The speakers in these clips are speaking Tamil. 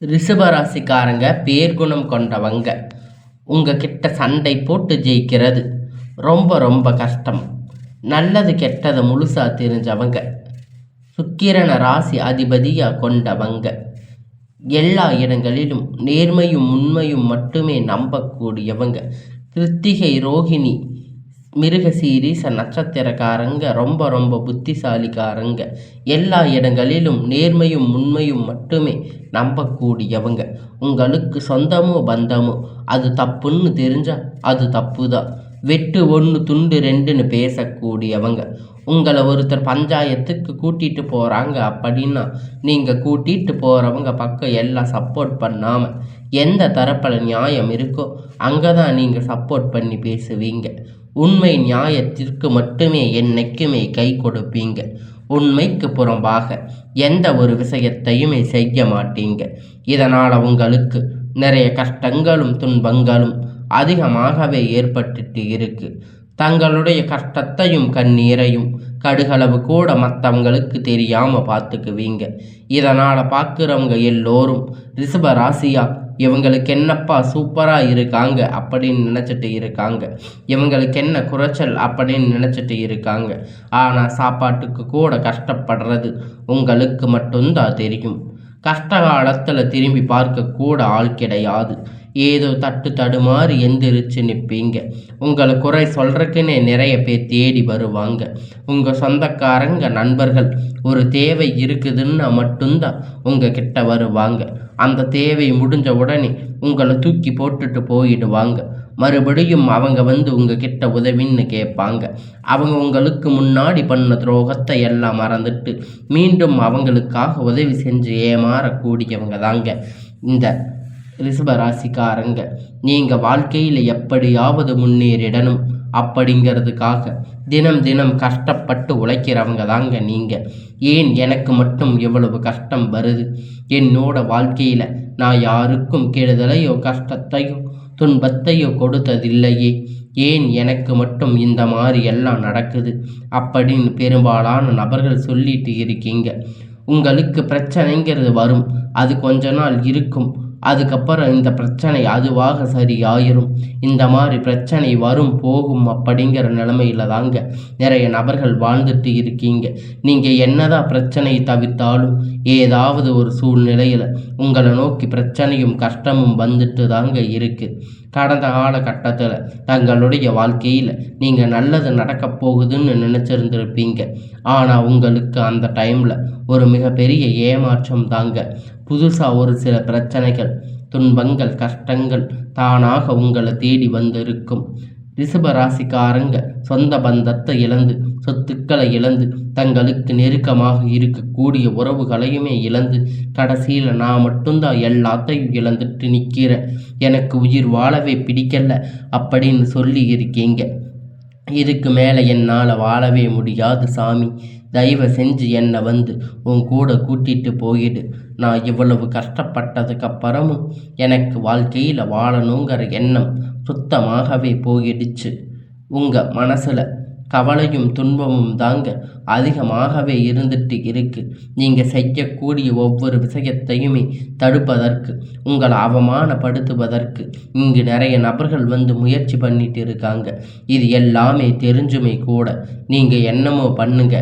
ரிஷபராசிக்காரங்க பேர்குணம் கொண்டவங்க. உங்ககிட்ட சண்டை போட்டு ஜெயிக்கிறது ரொம்ப ரொம்ப கஷ்டம். நல்லது கெட்டதை முழுசாக தெரிஞ்சவங்க. சுக்கிரன ராசி அதிபதியாக கொண்டவங்க. எல்லா இடங்களிலும் நேர்மையும் உண்மையும் மட்டுமே நம்பக்கூடியவங்க. கிருத்திகை மிருக மிருகசீரிச நட்சத்திரக்காரங்க ரொம்ப ரொம்ப புத்திசாலிக்காரங்க. எல்லா இடங்களிலும் நேர்மையும் உண்மையும் மட்டுமே நம்பக்கூடியவங்க. உங்களுக்கு சொந்தமோ பந்தமோ அது தப்புன்னு தெரிஞ்சால் அது தப்பு தான் வெட்டு ஒன்று துண்டு ரெண்டுன்னு பேசக்கூடியவங்க. உங்களை ஒருத்தர் பஞ்சாயத்துக்கு கூட்டிகிட்டு போகிறாங்க அப்படின்னா நீங்கள் கூட்டிகிட்டு போகிறவங்க பக்கம் எல்லாம் சப்போர்ட் பண்ணாமல் எந்த தரப்பில் நியாயம் இருக்கோ அங்கே தான் நீங்கள் சப்போர்ட் பண்ணி பேசுவீங்க. உண்மை நியாயத்திற்கு மட்டுமே என்னைக்குமே கை கொடுப்பீங்க. உண்மைக்கு புறம்பாக எந்த ஒரு விஷயத்தையுமே செய்ய மாட்டீங்க. இதனால் உங்களுக்கு நிறைய கஷ்டங்களும் துன்பங்களும் அதிகமாகவே ஏற்பட்டுட்டு இருக்கு. தங்களுடைய கஷ்டத்தையும் கண்ணீரையும் கடுகளவு கூட மற்றவங்களுக்கு தெரியாமல் பார்த்துக்குவீங்க. இதனால் பார்க்குறவங்க எல்லோரும் ரிஷப ராசியாக இவங்களுக்கு என்னப்பா சூப்பராக இருக்காங்க அப்படின்னு நினச்சிட்டு இருக்காங்க. இவங்களுக்கு என்ன குறைச்சல் அப்படின்னு நினச்சிட்டு இருக்காங்க. ஆனால் சாப்பாட்டுக்கு கூட கஷ்டப்படுறது உங்களுக்கு மட்டும்தான் தெரியும். கஷ்ட காலத்தில் திரும்பி பார்க்க கூட ஆள் கிடையாது. ஏதோ தட்டு தடுமாறி எந்திரிச்சு நிற்பீங்க உங்களை குறை சொல்கிறக்குன்னே நிறைய பேர் தேடி வருவாங்க. உங்கள் சொந்தக்காரங்க நண்பர்கள் ஒரு தேவை இருக்குதுன்னா மட்டும்தான் உங்கள் கிட்ட வருவாங்க. அந்த தேவை முடிஞ்ச உடனே உங்களை தூக்கி போட்டுட்டு போயிடுவாங்க. மறுபடியும் அவங்க வந்து உங்ககிட்ட உதவின்னு கேட்பாங்க. அவங்க உங்களுக்கு முன்னாடி பண்ண துரோகத்தை எல்லாம் மறந்துட்டு மீண்டும் அவங்களுக்காக உதவி செஞ்சு ஏமாறக்கூடியவங்க தாங்க. இந்த ரிஷபராசிக்காரங்க நீங்கள் வாழ்க்கையில் எப்படியாவது முன்னேறிடணும் அப்படிங்கிறதுக்காக தினம் தினம் கஷ்டப்பட்டு உழைக்கிறவங்க தாங்க நீங்கள் ஏன் எனக்கு மட்டும் இவ்வளவு கஷ்டம் வருது? என்னோட வாழ்க்கையில் நான் யாருக்கும் கெடுதலையோ கஷ்டத்தையோ துன்பத்தையோ கொடுத்ததில்லையே. ஏன் எனக்கு மட்டும் இந்த மாதிரி எல்லாம் நடக்குது? அப்படின்னு பெரும்பாலான நபர்கள் சொல்லிட்டு இருக்கீங்க. உங்களுக்கு பிரச்சனைங்கிறது வரும். அது கொஞ்ச நாள் இருக்கும். அதுக்கப்புறம் இந்த பிரச்சனை அதுவாக சரி ஆயிரும். இந்த மாதிரி பிரச்சனை வரும் போகும் அப்படிங்கிற நிலமையில தாங்க நிறைய நபர்கள் வாழ்ந்துட்டு இருக்கீங்க. நீங்கள் என்னதான் பிரச்சனையை தவிர்த்தாலும் ஏதாவது ஒரு சூழ்நிலையில் உங்களை நோக்கி பிரச்சனையும் கஷ்டமும் வந்துட்டு தாங்க இருக்குது கடந்த காலகட்டத்தில் தங்களுடைய வாழ்க்கையில் நீங்கள் நல்லது நடக்க போகுதுன்னு நினச்சிருந்துருப்பீங்க. ஆனால் உங்களுக்கு அந்த டைமில் ஒரு மிகப்பெரிய ஏமாற்றம் தாங்க. புதுசாக ஒரு சில பிரச்சனைகள் துன்பங்கள் கஷ்டங்கள் தானாக உங்களை தேடி வந்திருக்கும். ரிஷபராசிக்காரங்க சொந்த பந்தத்தை இழந்து சொத்துக்களை இழந்து தங்களுக்கு நெருக்கமாக இருக்கக்கூடிய உறவுகளையுமே இழந்து கடைசியில் நான் மட்டும்தான் எல்லாத்தையும் இழந்துட்டு நிற்கிறேன் எனக்கு உயிர் வாழவே பிடிக்கல அப்படின்னு சொல்லி இருக்கீங்க. இதுக்கு மேலே என்னால் வாழவே முடியாது சாமி. தயவு செஞ்சு என்னை வந்து உன் கூட கூட்டிகிட்டு போயிடு. நான் இவ்வளவு கஷ்டப்பட்டதுக்கப்புறமும் எனக்கு வாழ்க்கையில் வாழணுங்கிற எண்ணம் சுத்தமாகவே போயிடுச்சு. உங்கள் மனசில் கவலையும் துன்பமும் தாங்க அதிகமாகவே இருந்துட்டு இருக்கு. நீங்கள் செய்யக்கூடிய ஒவ்வொரு விஷயத்தையுமே தடுப்பதற்கு உங்களை அவமானப்படுத்துவதற்கு இங்கு நிறைய நபர்கள் வந்து முயற்சி பண்ணிட்டு இருக்காங்க. இது எல்லாமே தெரிஞ்சுமே கூட நீங்கள் என்னமோ பண்ணுங்க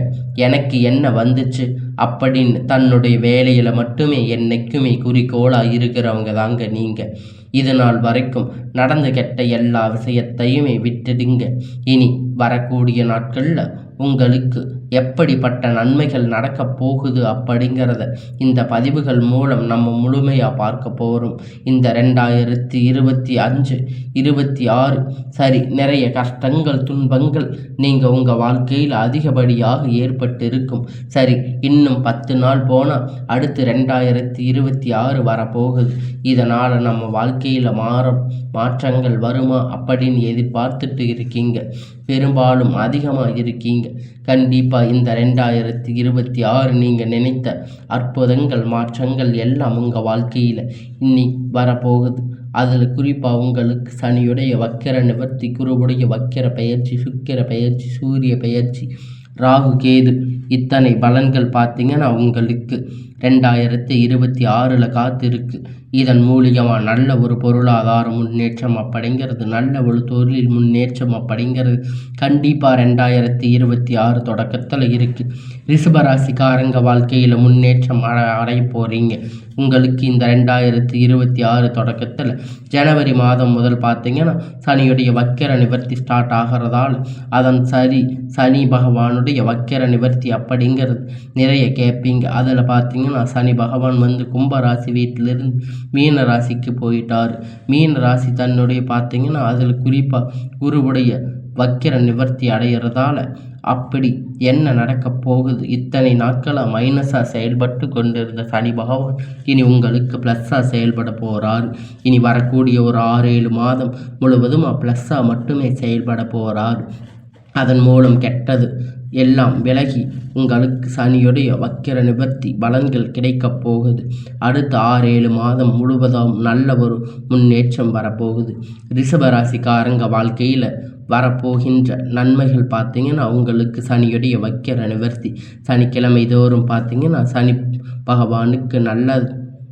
எனக்கு என்ன வந்துச்சு அப்படின்னு தன்னுடைய வேலையில் மட்டுமே என்னைக்குமே குறிக்கோளாக இருக்கிறவங்க தாங்க நீங்கள் இது நாள் வரைக்கும் நடந்து கெட்ட எல்லா விஷயத்தையுமே விட்டுடுங்க. இனி வரக்கூடிய நாட்களில் உங்களுக்கு எப்படிப்பட்ட நன்மைகள் நடக்கப் போகுது அப்படிங்கிறத இந்த பதிவுகள் மூலம் நம்ம முழுமையாக பார்க்க போகிறோம் இந்த ரெண்டாயிரத்தி இருபத்தி அஞ்சு இருபத்தி ஆறு சரி நிறைய கஷ்டங்கள் துன்பங்கள் நீங்கள் உங்கள் வாழ்க்கையில் அதிகப்படியாக ஏற்பட்டு இருக்கும் சரி இன்னும் பத்து நாள் போனால் அடுத்து ரெண்டாயிரத்தி இருபத்தி ஆறு வரப்போகுது. இதனால் நம்ம வாழ்க்கையில் மாற மாற்றங்கள் வருமா அப்படின்னு எதிர்பார்த்துட்டு இருக்கீங்க. பெரும்பாலும் அதிகமாக இருக்கீங்க. கண்டிப்பாக இந்த ரெண்டாயிரத்தி இருபத்தி ஆறு நீங்கள் நினைத்த அற்புதங்கள் மாற்றங்கள் எல்லாம் உங்கள் வாழ்க்கையில் இன்னி வரப்போகுது. அதில் குறிப்பாக உங்களுக்கு சனியுடைய வக்கிர நிவர்த்தி குருவுடைய வக்கிர பயிற்சி சுக்கிர பயிற்சி சூரிய பயிற்சி ராகு கேது இத்தனை பலன்கள் பார்த்தீங்கன்னா உங்களுக்கு ரெண்டாயிரத்தி இருபத்தி ஆறில் காத்திருக்கு. இதன் மூலியமாக நல்ல ஒரு பொருளாதார முன்னேற்றம் அப்படிங்கிறது நல்ல ஒரு தொழில் முன்னேற்றம் அப்படிங்கிறது கண்டிப்பாக ரெண்டாயிரத்தி இருபத்தி ஆறு தொடக்கத்தில் இருக்குது ரிஷபராசிக்காரங்க வாழ்க்கையில் முன்னேற்றம் அடைய போகிறீங்க உங்களுக்கு இந்த ரெண்டாயிரத்தி இருபத்தி ஆறு தொடக்கத்தில் ஜனவரி மாதம் முதல் பார்த்தீங்கன்னா சனியுடைய வக்கிர நிவர்த்தி ஸ்டார்ட் ஆகிறதால் அதன் சரி சனி பகவானுடைய வக்கிர நிவர்த்தி அப்படிங்கிறது நிறைய கேட்பீங்க. அதில் பார்த்தீங்கன்னா சனி பகவான் வந்து கும்பராசி வீட்டிலிருந்து மீன ராசிக்கு போயிட்டார். மீன ராசி தன்னுடைய பார்த்தீங்கன்னா அதில் குறிப்பாக குருவுடைய வக்கிர நிவர்த்தி அடைகிறதால அப்படி என்ன நடக்கப் போகுது? இத்தனை நாட்களாக மைனஸாக செயல்பட்டு கொண்டிருந்த சனி பகவான் இனி உங்களுக்கு ப்ளஸ்ஸாக செயல்பட போகிறார் இனி வரக்கூடிய ஒரு ஆறு ஏழு மாதம் முழுவதும் ப்ளஸ்ஸாக மட்டுமே செயல்பட போகிறார் அதன் மூலம் கெட்டது எல்லாம் விலகி உங்களுக்கு சனியுடைய வக்கிர நிவர்த்தி பலன்கள் கிடைக்கப் போகுது. அடுத்த ஆறு ஏழு மாதம் முழுவதும் நல்ல ஒரு முன்னேற்றம் வரப்போகுது. ரிஷபராசிக்காரங்க வாழ்க்கையில் வரப்போகின்ற நன்மைகள் பார்த்தீங்கன்னா உங்களுக்கு சனியுடைய வக்கிர நிவர்த்தி. சனிக்கிழமை தோறும் பார்த்தீங்கன்னா சனி பகவானுக்கு நல்ல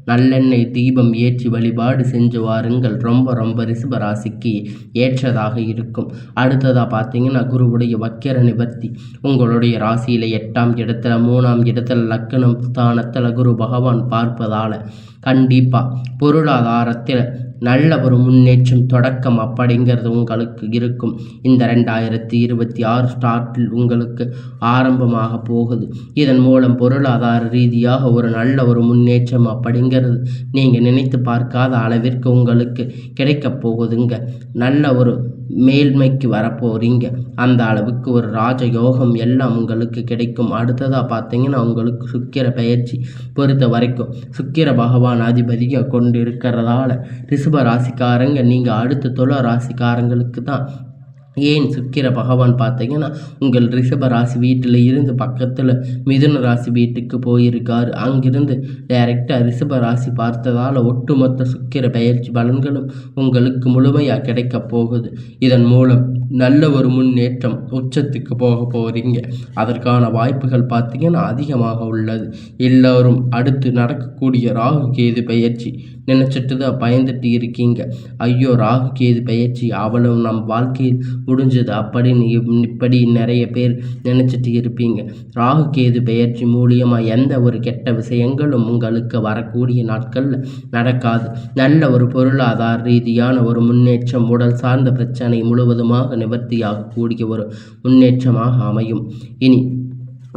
நல்லெண்ணெய் தீபம் ஏற்றி வழிபாடு செஞ்சு வாருங்கள். ரொம்ப ரொம்ப ரிஷப ராசிக்கு ஏற்றதாக இருக்கும். அடுத்ததாக பார்த்தீங்கன்னா குருவுடைய வக்கிர நிவர்த்தி. உங்களுடைய ராசியில் எட்டாம் இடத்துல மூணாம் இடத்துல லக்கணம் ஸ்தானத்தில் குரு பகவான் பார்ப்பதால் கண்டிப்பாக பொருளாதாரத்தில் நல்ல ஒரு முன்னேற்றம் தொடக்கம் அப்படிங்கிறது உங்களுக்கு இருக்கும். இந்த ரெண்டாயிரத்தி இருபத்தி ஆறு ஸ்டார்ட்டில் உங்களுக்கு ஆரம்பமாக போகுது. இதன் மூலம் பொருளாதார ரீதியாக ஒரு நல்ல ஒரு முன்னேற்றம் அப்படிங்கிறது நீங்கள் நினைத்து பார்க்காத அளவிற்கு உங்களுக்கு கிடைக்கப் போகுதுங்க. நல்ல ஒரு மேல்மைக்கு வரப்போறீங்க. அந்த அளவுக்கு ஒரு ராஜ யோகம் எல்லாம் உங்களுக்கு கிடைக்கும். அடுத்ததாக பார்த்தீங்கன்னா உங்களுக்கு சுக்கிர பயிற்சி பொறுத்த வரைக்கும். சுக்கிர பகவான் அதிபதியாக கொண்டு இருக்கிறதால ரிஷப ராசிக்காரங்க நீங்கள் அடுத்த துல ராசிக்காரங்களுக்கு தான் ஏன் சுக்கிர பகவான் பார்த்தீங்கன்னா உங்கள் ரிஷப ராசி வீட்டில் இருந்து பக்கத்தில் மிதுன ராசி வீட்டுக்கு போயிருக்காரு. அங்கிருந்து டைரெக்டாக ரிஷப ராசி பார்த்ததால் ஒட்டுமொத்த சுக்கிர பயிற்சி பலன்களும் உங்களுக்கு முழுமையாக கிடைக்கப் போகுது. இதன் மூலம் நல்ல ஒரு முன்னேற்றம் உச்சத்துக்கு போக போகிறீங்க அதற்கான வாய்ப்புகள் பார்த்தீங்கன்னா அதிகமாக உள்ளது. எல்லோரும் அடுத்து நடக்கக்கூடிய ராகு கேது பயிற்சி நினச்சிட்டு தான் பயந்துட்டு இருக்கீங்க. ஐயோ ராகு கேது பயிற்சி அவ்வளவு நம் வாழ்க்கையில் முடிஞ்சது அப்படின்னு இப்படி நிறைய பேர் நினச்சிட்டு இருப்பீங்க. ராகு கேது பெயர்ச்சி மூலியமாக எந்த ஒரு கெட்ட விஷயங்களும் உங்களுக்கு வரக்கூடிய நாட்களில் நடக்காது. நல்ல ஒரு பொருளாதார ரீதியான ஒரு முன்னேற்றம் உடல் சார்ந்த பிரச்சனை முழுவதுமாக நிவர்த்தியாகக்கூடிய ஒரு முன்னேற்றமாக அமையும். இனி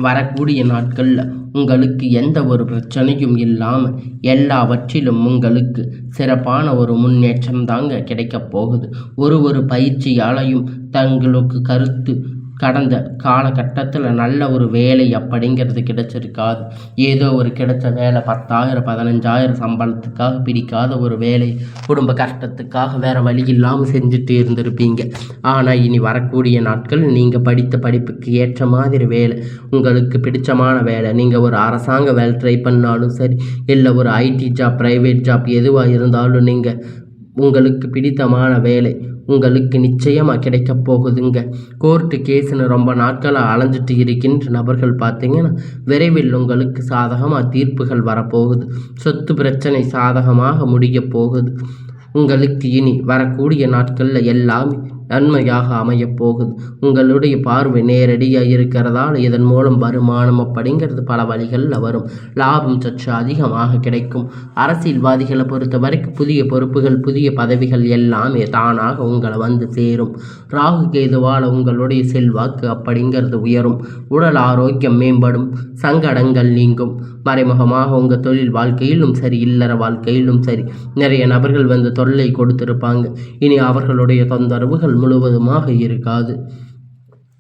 வரக்கூடிய நாட்களில் உங்களுக்கு எந்த ஒரு பிரச்சனையும் இல்லாமல் எல்லாவற்றிலும் உங்களுக்கு சிறப்பான ஒரு முன்னேற்றம் தாங்க கிடைக்கப் போகுது. ஒரு ஒரு பயிற்சியாலையும் தங்களுக்கு கருத்து கடந்த காலகட்டத்தில் நல்ல ஒரு வேலை அப்படிங்கிறது கிடைச்சிருக்காது. ஏதோ ஒரு கிடைச்ச வேலை பத்தாயிரம் பதினஞ்சாயிரம் சம்பளத்துக்காக பிடிக்காத ஒரு வேலை குடும்ப கஷ்டத்துக்காக வேறு வழி இல்லாமல் செஞ்சுட்டு இருந்திருப்பீங்க. ஆனால் இனி வரக்கூடிய நாட்கள் நீங்கள் படித்த படிப்புக்கு ஏற்ற மாதிரி வேலை உங்களுக்கு பிடிச்சமான வேலை நீங்கள் ஒரு அரசாங்க வேலை ட்ரை பண்ணாலும் சரி இல்லை ஒரு ஐடி ஜாப் ப்ரைவேட் ஜாப் எதுவாக இருந்தாலும் நீங்கள் உங்களுக்கு பிடித்தமான வேலை உங்களுக்கு நிச்சயமாக கிடைக்கப் போகுதுங்க. கோர்ட்டு கேஸுன்னு ரொம்ப நாட்களாக அலைஞ்சிட்டு இருக்கின்ற நபர்கள் பார்த்தீங்கன்னா விரைவில் உங்களுக்கு சாதகமாக தீர்ப்புகள் வரப்போகுது. சொத்து பிரச்சனை சாதகமாக முடியப் போகுது. உங்களுக்கு இனி வரக்கூடிய நாட்களில் எல்லாமே நன்மையாக அமையப் போகுது உங்களுடைய பார்வை நேரடியாக இருக்கிறதால் இதன் மூலம் வருமானம் அப்படிங்கிறது பல வழிகளில் வரும். லாபம் சற்று அதிகமாக கிடைக்கும். அரசியல்வாதிகளை பொறுத்த வரைக்கும் புதிய பொறுப்புகள் புதிய பதவிகள் எல்லாமே தானாக உங்களை வந்து சேரும். ராகு கேதுவால் உங்களுடைய செல்வாக்கு அப்படிங்கிறது உயரும். உடல் ஆரோக்கியம் மேம்படும். சங்கடங்கள் நீங்கும். மறைமுகமாக உங்கள் தொழில் வாழ்க்கையிலும் சரி இல்லற வாழ்க்கையிலும் சரி நிறைய நபர்கள் வந்து தொல்லை கொடுத்திருப்பாங்க. இனி அவர்களுடைய தொந்தரவுகள் முழுவதுமாக இருக்காது.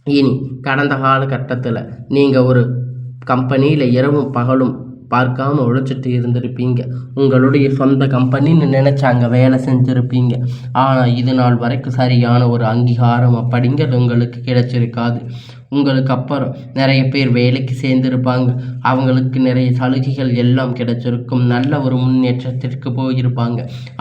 இனி கடந்த காலகட்டத்தில் நீங்கள் ஒரு கம்பெனியில் இரவும் பகலும் பார்க்காம உழைச்சிட்டு இருந்திருப்பீங்க. உங்களுடைய சொந்த கம்பெனின்னு நினச்சி அங்கே வேலை செஞ்சுருப்பீங்க. ஆனால் இது நாள் வரைக்கும் சரியான ஒரு அங்கீகாரம் அப்படிங்கிறது உங்களுக்கு கிடைச்சிருக்காது. உங்களுக்கு அப்புறம் நிறைய பேர் வேலைக்கு சேர்ந்திருப்பாங்க. அவங்களுக்கு நிறைய சலுகைகள் எல்லாம் கிடைச்சிருக்கும். நல்ல ஒரு முன்னேற்றத்திற்கு போயிருப்பாங்க.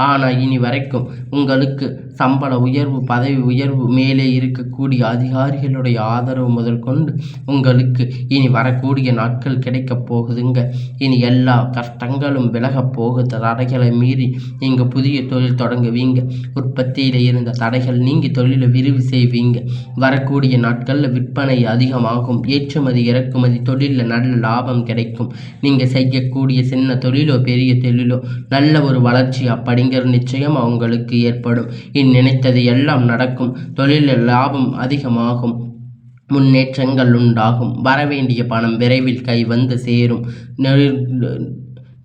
ஆனால் இனி வரைக்கும் உங்களுக்கு சம்பள உயர்வு பதவி உயர்வு மேலே இருக்கக்கூடிய அதிகாரிகளுடைய ஆதரவு முதல் கொண்டு உங்களுக்கு இனி வரக்கூடிய நாட்கள் கிடைக்கப் போகுதுங்க. இனி எல்லா கஷ்டங்களும் விலகப் போகுது. தடைகளை மீறி நீங்கள் புதிய தொழில் தொடங்குவீங்க. உற்பத்தியில் இருந்த தடைகள் நீங்கி தொழிலை விரிவு செய்வீங்க. வரக்கூடிய நாட்களில் விற்பனை அதிகமாகும். ஏற்றுமதி இறக்குமதி தொழிலில் நல்ல லாபம் கிடைக்கும். நீங்கள் செய்யக்கூடிய சின்ன தொழிலோ பெரிய தொழிலோ நல்ல ஒரு வளர்ச்சி அப்படிங்கிற நிச்சயம் அவங்களுக்கு ஏற்படும். நினைத்தது எல்லாம் நடக்கும். தொழிலில் லாபம் அதிகமாகும். முன்னேற்றங்கள் உண்டாகும். வரவேண்டிய பணம் விரைவில் கை வந்து சேரும்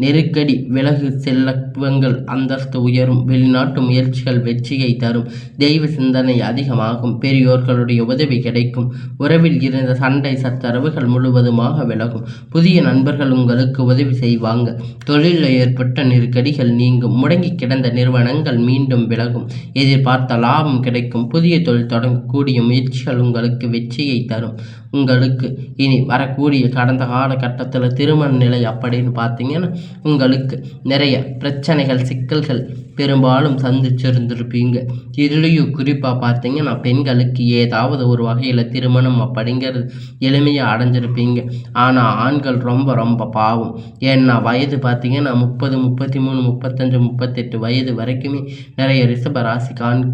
நெருக்கடி விலகு செல்லவங்கள் அந்தஸ்து உயரும் வெளிநாட்டு முயற்சிகள் வெற்றியை தரும் தெய்வ சிந்தனை அதிகமாகும் பெரியோர்களுடைய உதவி கிடைக்கும் உறவில் இருந்த சண்டை சச்சரவுகள் முழுவதுமாக விலகும். புதிய நண்பர்கள் உங்களுக்கு உதவி செய்வாங்க. தொழிலில் ஏற்பட்ட நெருக்கடிகள் நீங்கும் முடங்கி கிடந்த நிறுவனங்கள் மீண்டும் விலகும். எதிர்பார்த்த லாபம் கிடைக்கும் புதிய தொழில் தொடங்கக்கூடிய முயற்சிகள் உங்களுக்கு வெற்றியை தரும். உங்களுக்கு. இனி வரக்கூடிய கடந்த காலகட்டத்தில் திருமண நிலை அப்படின்னு பார்த்தீங்கன்னா உங்களுக்கு நிறைய பிரச்சனைகள் சிக்கல்கள் பெரும்பாலும் சந்திச்சிருந்திருப்பீங்க. இதுலேயும் குறிப்பாக பார்த்தீங்கன்னா பெண்களுக்கு ஏதாவது ஒரு வகையில் திருமணம் அப்படிங்கிறது எளிமையாக அடைஞ்சிருப்பீங்க. ஆனால் ஆண்கள் ரொம்ப ரொம்ப பாவம். ஏன்னா வயது பார்த்தீங்கன்னா முப்பது முப்பத்தி மூணு முப்பத்தஞ்சு முப்பத்தெட்டு வயது வரைக்குமே நிறைய ரிஷப ராசிக்கு ஆண்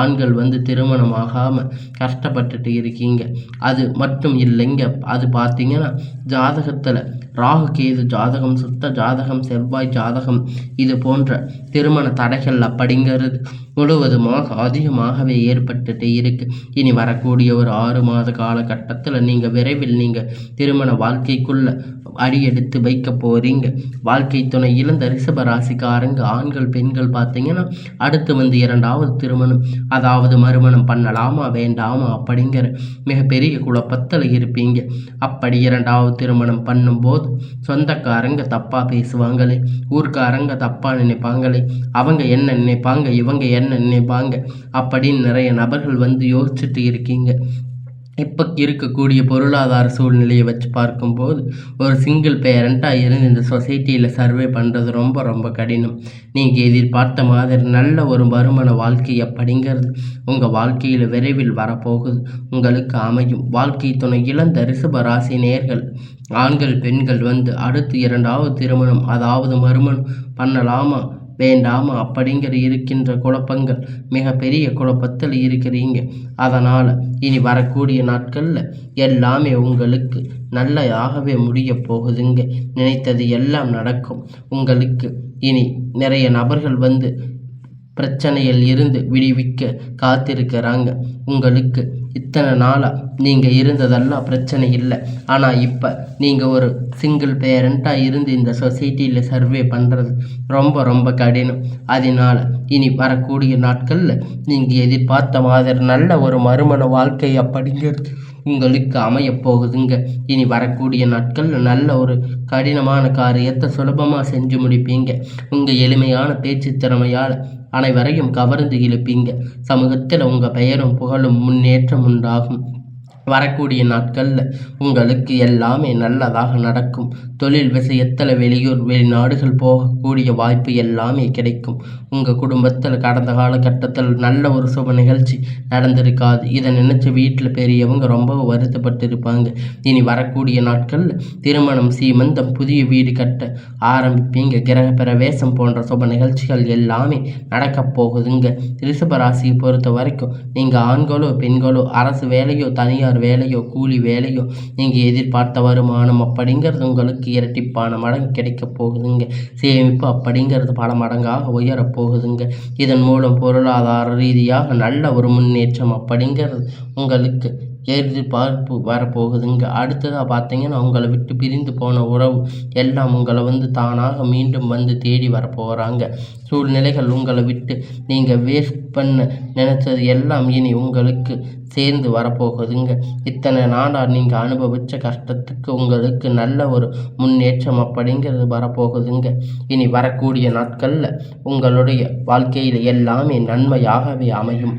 ஆண்கள் வந்து திருமணம் ஆகாமல் கஷ்டப்பட்டுட்டு இருக்கீங்க. அது மட்டும் இல்லைங்க. அது பார்த்தீங்கன்னா ஜாதகத்தில் ராகு கேது ஜாதகம் சுத்த ஜாதகம் செவ்வாய் ஜாதகம் இது போன்ற திருமண தடைகள் அப்படிங்கிறது முழுவதுமாக அதிகமாகவே ஏற்பட்டுட்டு இருக்கு. இனி வரக்கூடிய ஒரு ஆறு மாத காலகட்டத்தில் நீங்கள் விரைவில் நீங்கள் திருமண வாழ்க்கைக்குள்ள அடியெடுத்து வைக்க போகிறீங்க வாழ்க்கை துணை இழந்த ரிஷப ராசிக்காரங்க ஆண்கள் பெண்கள் பார்த்தீங்கன்னா அடுத்து வந்து இரண்டாவது திருமணம். அதாவது மறுமணம் பண்ணலாமா வேண்டாமா அப்படிங்கிற மிகப்பெரிய குழப்பத்தில் இருப்பீங்க. அப்படி இரண்டாவது திருமணம் பண்ணும்போது சொந்தக்காரங்க தப்பாக பேசுவாங்களே ஊர்க்காரங்க தப்பாக நினைப்பாங்களே அவங்க என்ன நினைப்பாங்க இவங்க என்ன நினைப்பாங்க அப்படின்னு நிறைய நபர்கள் வந்து யோசிச்சுட்டு இருக்கீங்க. இப்போ இருக்கக்கூடிய பொருளாதார சூழ்நிலையை வச்சு பார்க்கும்போது ஒரு சிங்கிள் பேரண்ட்டாக இருந்து இந்த சொசைட்டியில் சர்வே பண்ணுறது ரொம்ப ரொம்ப கடினம். நீங்கள் எதிர்பார்த்த மாதிரி நல்ல ஒரு வருமான வாழ்க்கை அப்படிங்கிறது உங்கள் வாழ்க்கையில் விரைவில் வரப்போகுது. உங்களுக்கு அமையும். வாழ்க்கை துணை இழந்த ரிசப ராசி நேர்கள் ஆண்கள் பெண்கள் வந்து அடுத்து இரண்டாவது திருமணம் அதாவது மறுமணம் பண்ணலாமா? வேண்டாமா அப்படிங்கிற இருக்கின்ற குழப்பங்கள் மிகப்பெரிய குழப்பத்தில் இருக்கிறீங்க. அதனால் இனி வரக்கூடிய நாட்களில் எல்லாமே உங்களுக்கு நல்லதாகவே முடிய போகுதுங்க. நினைத்தது எல்லாம் நடக்கும். உங்களுக்கு இனி நிறைய நபர்கள் வந்து பிரச்சனையில் இருந்து விடுவிக்க காத்திருக்கிறாங்க. உங்களுக்கு இத்தனை நாளாக நீங்கள் இருந்ததெல்லாம் பிரச்சனை இல்லை. ஆனால் இப்போ நீங்கள் ஒரு சிங்கிள் பேரண்ட்டாக இருந்து இந்த சொசைட்டியில் சர்வே பண்ணுறது ரொம்ப ரொம்ப கடினம். அதனால் இனி வரக்கூடிய நாட்களில் நீங்கள் எதிர்பார்த்த மாதிரி நல்ல ஒரு மறுமண வாழ்க்கை அப்படிங்கிறது உங்களுக்கு அமையப் போகுதுங்க இனி வரக்கூடிய நாட்கள் நல்ல ஒரு கடினமான காரியத்தை சுலபமாக செஞ்சு முடிப்பீங்க. உங்கள் எளிமையான பேச்சு திறமையால் அனைவரையும் கவர்ந்து இழுப்பீங்க. சமூகத்தில் உங்கள் பெயரும் புகழும் முன்னேற்றம் உண்டாகும். வரக்கூடிய நாட்களில் உங்களுக்கு எல்லாமே நல்லதாக நடக்கும். தொழில் விஷயத்தில் வெளியூர் வெளிநாடுகள் போகக்கூடிய வாய்ப்பு எல்லாமே கிடைக்கும். உங்கள் குடும்பத்தில் கடந்த காலகட்டத்தில் நல்ல ஒரு சுப நிகழ்ச்சி நடந்திருக்காது. இதை நினச்சி வீட்டில் பெரியவங்க ரொம்ப வருத்தப்பட்டு இருப்பாங்க இனி வரக்கூடிய நாட்களில் திருமணம் சீமந்தம் புதிய வீடு கட்ட ஆரம்பிப்பீங்க. கிரக பிரவேசம் போன்ற சுப நிகழ்ச்சிகள் எல்லாமே நடக்கப் போகுதுங்க. ரிஷப ராசியை பொறுத்த வரைக்கும் நீங்கள் ஆண்களோ பெண்களோ அரசு வேலையோ தனியார் தனியார் வேலையோ கூலி வேலையோ நீங்கள் எதிர்பார்த்த வருமானம் அப்படிங்கிறது உங்களுக்கு இரட்டிப்பான மடங்கு கிடைக்க போகுதுங்க. சேமிப்பு அப்படிங்கிறது பல மடங்காக உயரப் போகுதுங்க. இதன் மூலம் பொருளாதார ரீதியாக நல்ல ஒரு முன்னேற்றம் அப்படிங்கிறது உங்களுக்கு எதிர்பார்ப்பு வரப்போகுதுங்க அடுத்ததாக பார்த்தீங்கன்னா உங்களை விட்டு பிரிந்து போன உறவு எல்லாம் உங்களை வந்து தானாக மீண்டும் வந்து தேடி வரப்போகிறாங்க சூழ்நிலைகள் உங்களை விட்டு நீங்கள் வேஸ்ட் பண்ண நினச்சது எல்லாம் இனி உங்களுக்கு சேர்ந்து வரப்போகுதுங்க இத்தனை நாளாக நீங்கள் அனுபவித்த கஷ்டத்துக்கு உங்களுக்கு நல்ல ஒரு முன்னேற்றம் அப்படிங்கிறது வரப்போகுதுங்க இனி வரக்கூடிய நாட்களில் உங்களுடைய வாழ்க்கையில் எல்லாமே நன்மையாகவே அமையும்.